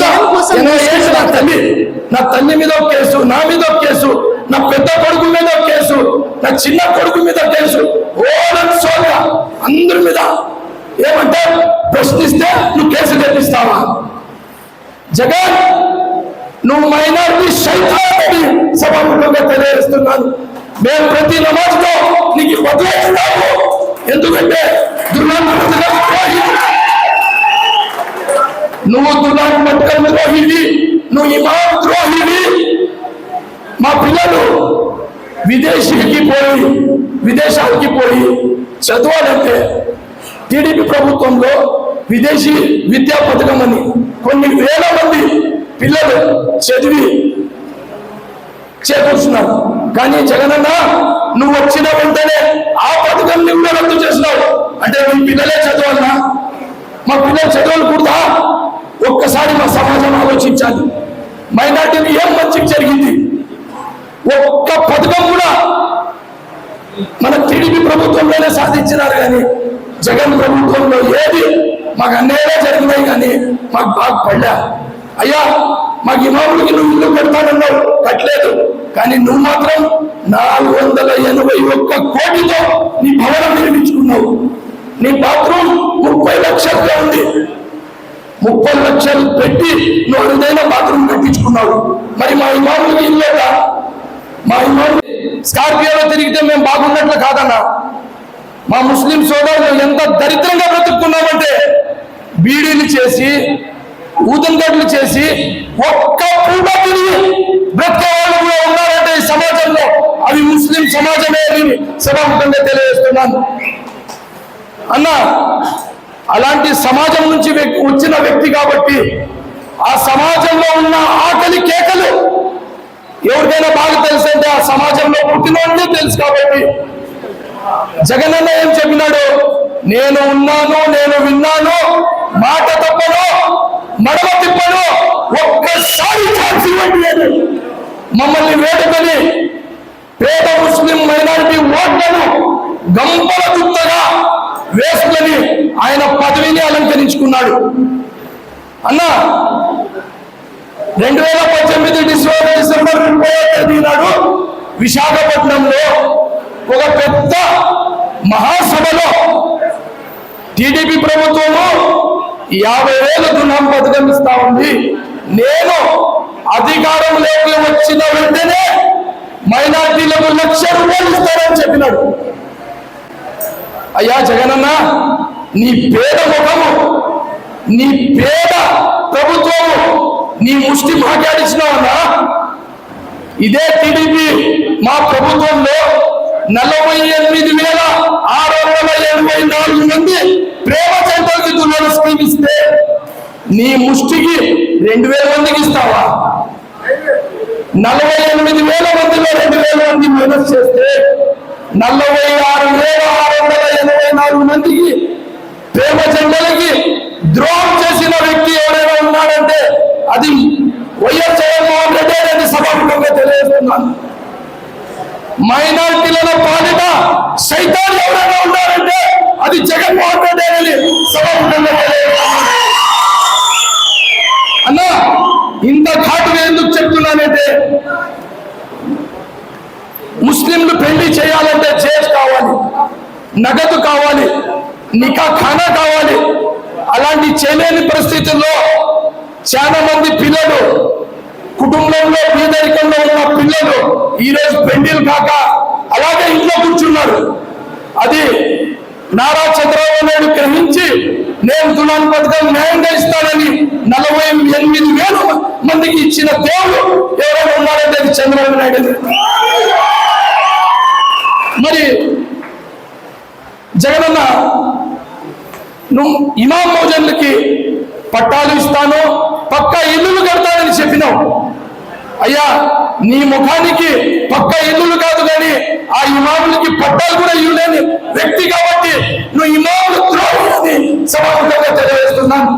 జనం కోసం నా తల్లి నా తల్లి మీద ఒక కేసు నా మీద ఒక కేసు నా పెద్ద కొడుకు మీద ఒక కేసు నా చిన్న కొడుకు మీద కేసు. ఓడన్ సోల్గా అందరి మీద ఏమంటే ప్రశ్నిస్తే నువ్వు కేసు తెప్పిస్తావా? జగన్ నువ్వు మైనారిటీ సైతాన్ని సభాముఖంగా తెలియజేస్తున్నాను. మేము ప్రతి నమాజ్లో నీకు వదిలేస్తున్నాము. ఎందుకంటే ద్రోహి. నువ్వు దుర్మార్గు మట్టుకల్ ద్రోహివి నువ్వు ఇమాం ద్రోహివి మా పిల్లలు విదేశీకి పోయి విదేశాలకి పోయి చదవాలంటే టీడీపీ ప్రభుత్వంలో విదేశీ విద్యా పథకం అని కొన్ని వేల మంది పిల్లలు చదివి చేకూర్చున్నారు. కానీ జగనన్న నువ్వు వచ్చిన వెంటనే ఆ పథకం నువ్వు రద్దు చేసినావు. అంటే మీ పిల్లలే చదవాలనా? మా పిల్లలు చదవకూడదా? ఒక్కసారి మా సమాజం ఆలోచించాలి. మైనార్టీని ఏం మంచికి జరిగింది? ఒక్క పథకం కూడా మన టీడీపీ ప్రభుత్వంలోనే సాధించినారు కానీ జగన్ ప్రభుత్వంలో ఏది మాకు అన్యాయంగా జరిగినాయి కానీ మాకు బాగా పడ్డా. అయ్యా మాకు ఇమాములకి నువ్వు ఇల్లు పెడతానన్నావు కట్టలేదు. కానీ నువ్వు మాత్రం నాలుగు వందల ఎనభై ఒక్క కోటితో నీ భవనం నిర్మించుకున్నావు. నీ బాత్రూమ్ ముప్పై లక్షలుగా ఉంది. ముప్పై లక్షలు పెట్టి నువ్వు అరుదైన బాత్రూమ్ కట్టించుకున్నావు మరి మా ఇమాములకి ఇల్లు మా ఇమాము స్కార్పియోలో తిరిగితే మేము బాగున్నట్లు కాదన్నా. మా ముస్లిం సోదరులు ఎంత దరిద్రంగా బ్రతుకున్నామంటే బీడీలు చేసి ఊదంగడ్లు చేసి ఒక్క పూట తిరిగి బ్రతికే వాళ్ళు కూడా ఉన్నారంటే ఈ సమాజంలో. అవి ముస్లిం సమాజమే అని సభాముఖంగా తెలియజేస్తున్నాను. అన్నా అలాంటి సమాజం నుంచి వచ్చిన వ్యక్తి కాబట్టి ఆ సమాజంలో ఉన్న ఆకలి కేకలు ఎవరికైనా బాగా తెలుసు అంటే ఆ సమాజంలో పుట్టినోళ్ళు తెలుసు కాబట్టి. జగనన్న ఏం చెప్పినాడు? నేను ఉన్నాను నేను విన్నాను మాట తప్పను మడమ తిప్పను ఒక్కసారి ఛాన్స్ ఇవ్వండి మమ్మల్ని వేడుకొని పేద ముస్లిం మైనారిటీ ఓట్లను గంపల ఆయన పదవిని అలంకరించుకున్నాడు. అన్నా రెండు వేల పద్దెనిమిది డిసెంబర్ డిసెంబర్ ముప్పై తేదీ నాడు విశాఖపట్నంలో ఒక పెద్ద మహాసభలో టీడీపీ ప్రభుత్వము యాభై వేల దుర్ణం పథకం ఇస్తా ఉంది. నేను అధికారంలోకి వచ్చిన వెంటనే మైనార్టీలకు లక్ష రూపాయలు ఇస్తారని చెప్పినాడు. అయ్యా జగనన్న నీ పేద ముఖము నీ పేద ప్రభుత్వము నీ ముష్టి మాట్లాడించినావన్నా ఇదే టీడీపీ మా ప్రభుత్వంలో నలభై ఎనిమిది వేల ఆరు వందల ఎనభై నాలుగు మంది ప్రేమ జంటలకి దున్నలు స్కీమ్ ఇస్తే నీ ముష్టికి రెండు వేల మందికి ఇస్తావా? నలభై ఎనిమిది వేల మందిలో రెండు వేల మంది మైనస్ చేస్తే నలభై ఆరు వేల ఆరు వందల ఎనభై నాలుగు మందికి ప్రేమ జెండలకి ద్రోహం చేసిన వ్యక్తి ఎవరైనా ఉన్నాడంటే అది వైఎస్ జగన్మోహన్ రెడ్డి అనేది సభాముఖంగా తెలియజేస్తున్నాను. మైనార్టీలను పాలిట సైతాన్ని ఎవరైనా ఉన్నారంటే అది జగన్మోహన్ రెడ్డి అనేది సభాముఖంగా తెలియజేస్తున్నాను. అన్నా ఇంత ఘాటుగా ఎందుకు చెప్తున్నానంటే ముస్లింలు పెళ్ళి చేయాలంటే చేజ్ కావాలి నగదు కావాలి నికా ఖానా కావాలి. అలాంటి చేయలేని పరిస్థితుల్లో చాలా మంది పిల్లలు కుటుంబంలో పేదరికంలో ఉన్న పిల్లలు ఈ రోజు కాక అలాగే ఇంట్లో కూర్చున్నారు. అది నారా చంద్రబాబు నాయుడు గ్రహించి నేను దులాన్ పథకం న్యాయంగా ఇస్తానని నలభై ఎనిమిది వేల మందికి ఇచ్చిన దేవుడు ఎవరైనా ఉన్నారంటే అది చంద్రబాబు నాయుడు మరి జగనన్న నువ్వు ఇమాం మోజన్లకి పట్టాలు ఇస్తాను పక్క ఇల్లులు కడతానని చెప్పినావు. అయ్యా నీ ముఖానికి పక్క ఇల్లులు కాదు కానీ ఆ ఇమాములకి పట్టాలు కూడా ఇవ్వలేని వ్యక్తి కాబట్టి నువ్వు ఇమాములు ద్రోహి అని సభాముఖంగా తెలియజేస్తున్నాను.